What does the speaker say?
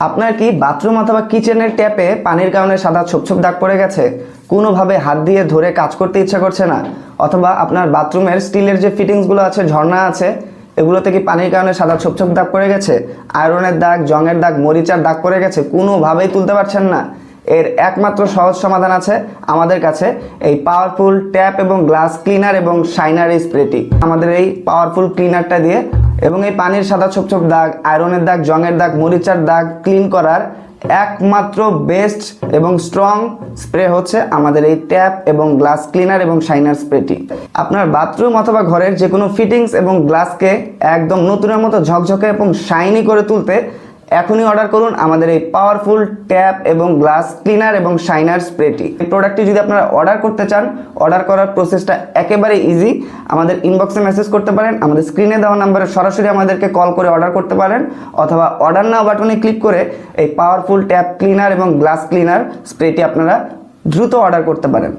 আপনার কি বাথরুম অথবা কিচেনের ট্যাপে পানির কারণে সাদা ছোপ ছোপ দাগ পড়ে গেছে? কোনোভাবে হাত দিয়ে ধরে কাজ করতে ইচ্ছা করছে না? অথবা আপনার বাথরুমের স্টিলের যে ফিটিংসগুলো আছে, ঝর্ণা আছে, এগুলোতে কি পানির কারণে সাদা ছোপ ছোপ দাগ পড়ে গেছে? আয়রনের দাগ, জংয়ের দাগ, মরিচার দাগ পড়ে গেছে, কোনোভাবেই তুলতে পারছেন না। এর একমাত্র সহজ সমাধান আছে আমাদের কাছে এই পাওয়ারফুল ট্যাপ এবং গ্লাস ক্লিনার এবং শাইনার স্প্রেটি আমাদের এই পাওয়ারফুল ক্লিনারটা দিয়ে এবং এই পানির সাদা ছোপ ছোপ দাগ, আয়রনের দাগ জঙের দাগ, মরিচার দাগ ক্লিন করার একমাত্র বেস্ট এবং স্ট্রং স্প্রে হচ্ছে আমাদের এই ট্যাপ এবং গ্লাস ক্লিনার এবং শাইনার স্প্রেটি আপনার বাথরুম অথবা ঘরের যে কোনো ফিটিংস এবং গ্লাসকে একদম নতুনের মতো ঝকঝকে এবং শাইনি করে তুলতে এখনই অর্ডার করুন আমাদের এই পাওয়ারফুল ট্যাপ এবং গ্লাস ক্লিনার এবং শাইনার স্প্রেটি এই প্রোডাক্টটি যদি আপনারা অর্ডার করতে চান অর্ডার করার প্রসেসটা একেবারে ইজি আমাদের ইনবক্সে মেসেজ করতে পারেন, আমাদের স্ক্রিনে দেওয়া নাম্বারে সরাসরি আমাদেরকে কল করে অর্ডার করতে পারেন, অথবা অর্ডার নাও বাটনে ক্লিক করে এই পাওয়ারফুল ট্যাপ ক্লিনার এবং গ্লাস ক্লিনার স্প্রেটি আপনারা দ্রুত অর্ডার করতে পারেন।